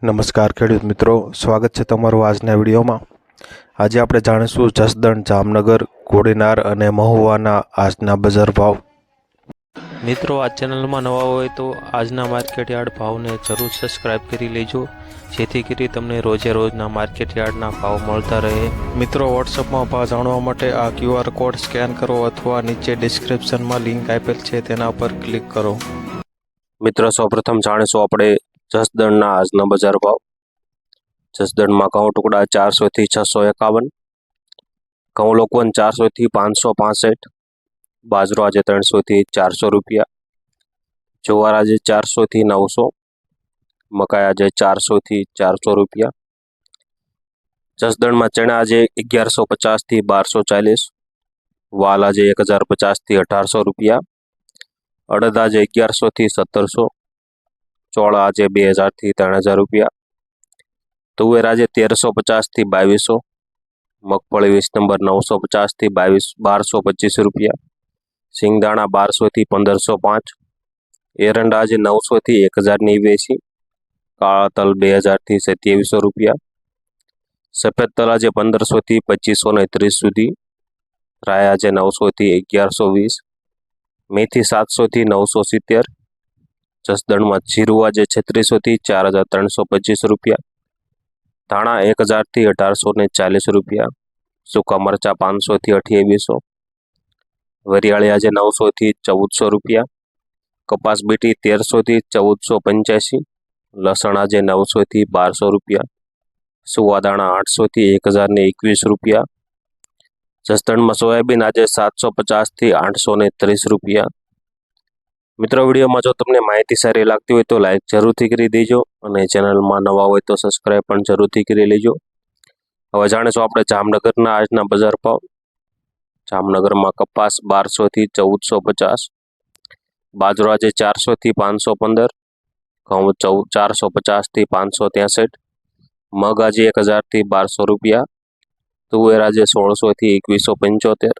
નમસ્કાર ખેડૂત મિત્રો સ્વાગત છે તમારું આજના વિડીયોમાં. આજે આપણે જાણીશું જસદણ જામનગર કોડીનાર અને મહુવાના આજના બજાર ભાવ. મિત્રો આ ચેનલમાં નવા હોય તો આજના માર્કેટ યાર્ડ ભાવને જરૂર સબસ્ક્રાઇબ કરી લેજો. જેથી કરી તમને રોજે રોજના માર્કેટ યાર્ડના ભાવ મળતા રહે. મિત્રો વોટ્સઅપમાં ભાવ જાણવા માટે આ ક્યુઆર કોડ સ્કેન કરો અથવા નીચે ડિસ્ક્રિપ્શનમાં લિંક આપેલ છે તેના પર ક્લિક કરો. મિત્રો સૌપ્રથમ જાણીશું આપણે જસદણના આજના બજાર ભાવ. જસદણમાં ઘઉં ટુકડા ચારસો થી છસો એકાવન, ઘઉં લોકવન ચારસો થી પાંચસો પાસઠ, બાજરો આજે ત્રણસો થી ચારસો રૂપિયા, જુવાર આજે ચારસો થી નવસો, મકાઈ આજે ચારસો થી ચારસો રૂપિયા. જસદણમાં ચણા આજે અગિયારસો પચાસથી બારસો ચાલીસ, વાલ આજે એક હજાર પચાસથી અઢારસો રૂપિયા, અડદ આજે અગિયારસો થી સત્તરસો ચોળા આજે બે હજારથી ત્રણ હજાર રૂપિયા. તુવેર આજે તેરસો પચાસથી બાવીસો. મગફળી વીસ નંબર નવસો પચાસથી બાવીસ, બારસો પચીસ રૂપિયા. સિંગદાણા બારસોથી પંદરસો પાંચ. એરંડા આજે નવસોથી એક હજારની વેસી. કાળા તલ બે હજારથી સત્યાવીસો રૂપિયા. સફેદ તલ આજે પંદરસોથી પચીસો ને ત્રીસ સુધી. રાય આજે નવસોથી અગિયારસો વીસ. મેથી સાતસોથી નવસો સિત્તેર. જસદણમાં જીરું આજે છત્રીસોથી ચાર હજાર ત્રણસો પચીસ રૂપિયા, ધાણા એક હજારથી અઢારસો ને ચાલીસ રૂપિયા, સૂકા મરચા પાંચસોથી અઠ્યાવીસો, વરિયાળી આજે નવસોથી ચૌદસો રૂપિયા, કપાસ બીટી તેરસોથી ચૌદસો પંચ્યાસી, લસણ આજે નવસોથી બારસો રૂપિયા સુવાદાણા આઠસોથી એક હજાર ને એકવીસ રૂપિયા, જસદણમાં સોયાબીન આજે સાતસો પચાસથી આઠસો ને ત્રીસ રૂપિયા મિત્રો, વિડીયોમાં જો તમને માહિતી સારી લાગતી હોય તો લાઇક જરૂરથી કરી દેજો અને ચેનલમાં નવા હોય તો સબસ્ક્રાઈબ પણ જરૂરથી કરી લેજો. હવે જાણીશું આપણે જામનગરના આજના બજાર ભાવ. જામનગરમાં કપાસ બારસોથી ચૌદસો પચાસ, બાજરો આજે ચારસોથી પાંચસો પંદર, ઘઉં ચૌદ ચારસો પચાસથી પાંચસો ત્યાસઠ મગ આજે એક હજારથી બારસો રૂપિયા, તુવેર આજે સોળસોથી એકવીસો પંચોતેર,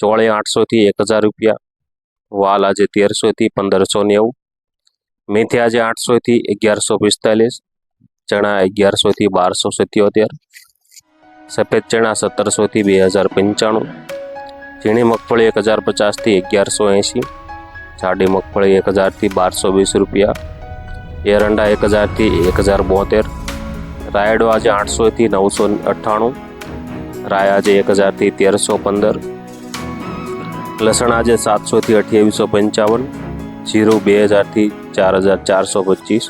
ચોળે આઠસોથી એક હજાર રૂપિયા વાલ આજે તેરસોથી પંદરસો નેવું, મેથી આજે આઠસોથી અગિયારસો પિસ્તાલીસ, ચણા અગિયારસોથી બારસો સિત્યોતેર, સફેદ ચણા સત્તરસોથી બે હજાર પંચાણું, ઝીણી મગફળી એક હજાર પચાસથી અગિયારસો એંશી, જાડી મગફળી એક હજારથી બારસો વીસ રૂપિયા, એરંડા એક હજારથી એક હજાર બોતેર, રાયડો આજે આઠસોથી નવસો અઠ્ઠાણું, રાય આજે એક હજારથી તેરસો પંદર લસણ આજે સાતસોથી અઠ્યાવીસો પંચાવન, જીરું બે હજારથી ચાર હજાર ચારસો પચીસ,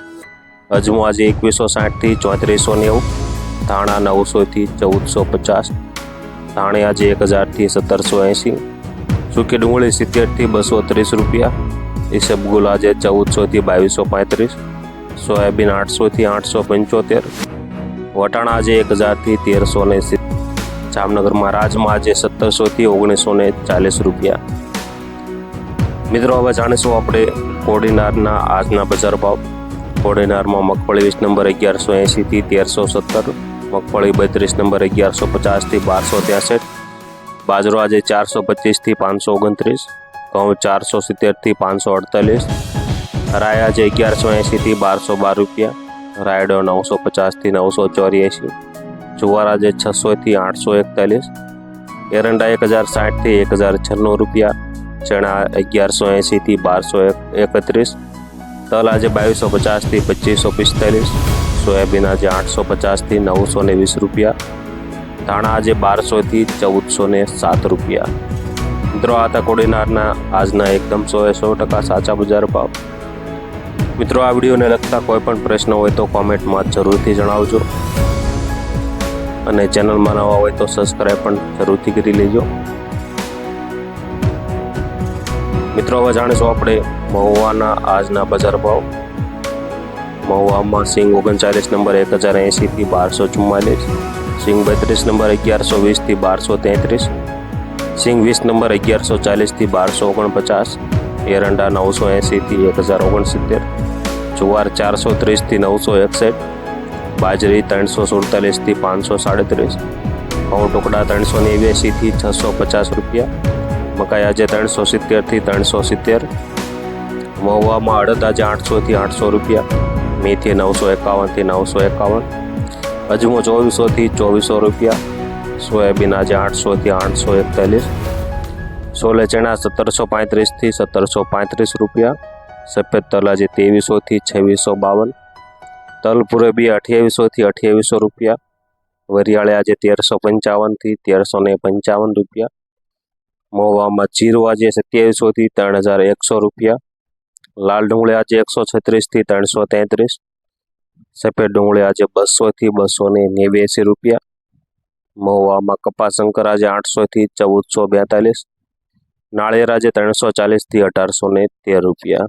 અજમો આજે એકવીસો સાઠથી ચોત્રીસો નેવું, ધાણા નવસોથી ચૌદસો પચાસ, ધાણી આજે એક હજારથી સત્તરસો એંશી, સૂકી ડુંગળી સિત્તેરથી બસો ત્રીસ રૂપિયા ઈસબગુલ આજે ચૌદસોથી બાવીસો પાંત્રીસ, સોયાબીન આઠસોથી આઠસો પંચોતેર, વટાણા આજે એક હજારથી તેરસો ને જામનગરમાં રાજમાં આજે સત્તરસોથી ઓગણીસો ને ચાલીસ રૂપિયા. મિત્રો, હવે જાણીશું આપણે કોડીનારના આજના બજાર ભાવ. કોડીનારમાં મગફળી વીસ નંબર અગિયારસો એંશીથી તેરસો સત્તર, મગફળી બત્રીસ નંબર અગિયારસો પચાસથી બારસો ત્યાસઠ બાજરો આજે ચારસો પચીસથી પાંચસો ઓગણત્રીસ, ઘઉં ચારસો સિત્તેરથી પાંચસો અડતાલીસ, રાય આજે અગિયારસો એંશીથી બારસો બાર રૂપિયા, રાયડો નવસો પચાસથી નવસો ચોર્યાસી જુવાર આજે છસોથી આઠસો એકતાલીસ, એરંડા એક હજાર સાઠથી એક હજાર છન્નું રૂપિયા, ચણા અગિયારસો એંશીથી બારસો એકત્રીસ, તલ આજે બાવીસો પચાસથી પચીસો પિસ્તાલીસ, સોયાબીન આજે આઠસો પચાસથી નવસો ને વીસ રૂપિયા, ધાણા આજે બારસોથી ચૌદસો ને સાત રૂપિયા. મિત્રો, આ હતા કોડીનારના આજના એકદમ સો એ સો ટકા સાચા બજાર ભાવ. મિત્રો, આ વિડીયોને લગતા કોઈ પણ પ્રશ્ન હોય તો કોમેન્ટમાં જરૂરથી જણાવજો. અને ચેનલમાં નવા હોય તો સબસ્ક્રાઈબ પણ જરૂરથી કરી લેજો. મિત્રો, હવે જાણીશું આપણે મહુવાના આજના બજાર ભાવ. મહુવામાં સિંગ ઓગણચાલીસ, નંબર એક હજાર એંશીથી બારસો ચુમ્માલીસ. સિંગ બત્રીસ, નંબર અગિયારસો વીસથી બારસો તેત્રીસ. સિંગ વીસ, નંબર અગિયારસો ચાલીસથી બારસો ઓગણપચાસ. એરંડા નવસો એંશીથી એક હજાર ઓગણસિત્તેર. જુવાર ચારસો ત્રીસથી નવસો એકસઠ. બાજરી ત્રણસો સુડતાલીસથી પાંચસો સાડત્રીસ, ઘઉં ટુકડા ત્રણસો નેવ્યાસીથી છસો પચાસ રૂપિયા, મકાઈ આજે ત્રણસો સિત્તેરથી ત્રણસો સિત્તેર, મહુવામાં અડદ આજે આઠસોથી આઠસો રૂપિયા, મેથી નવસો એકાવનથી નવસો એકાવન, અજમો ચોવીસોથી ચોવીસો રૂપિયા, સોયાબીન આજે આઠસોથી આઠસો એકતાલીસ સોલે ચણા સત્તરસો પાંત્રીસથી સત્તરસો પાંત્રીસ રૂપિયા, સફેદ તલ આજે ત્રેવીસોથી છવ્વીસો બાવન તલ પૂરેબી અઠ્યાવીસોથી અઠ્યાવીસો રૂપિયા. વરિયાળે આજે તેરસો પંચાવનથી તેરસો ને પંચાવન રૂપિયા. મહુવામાં જીરું આજે સત્યાવીસોથી ત્રણ હજાર એકસો રૂપિયા. લાલ ડુંગળી આજે એકસો છત્રીસથી ત્રણસો તેત્રીસ. સફેદ ડુંગળી આજે બસોથી બસો ને નેવ્યાસી રૂપિયા. મહુવામાં કપાસ શંકર આજે આઠસોથી ચૌદસો બેતાલીસ. નાળિયેર આજે ત્રણસો ચાલીસથી અઢારસો ને તેર રૂપિયા.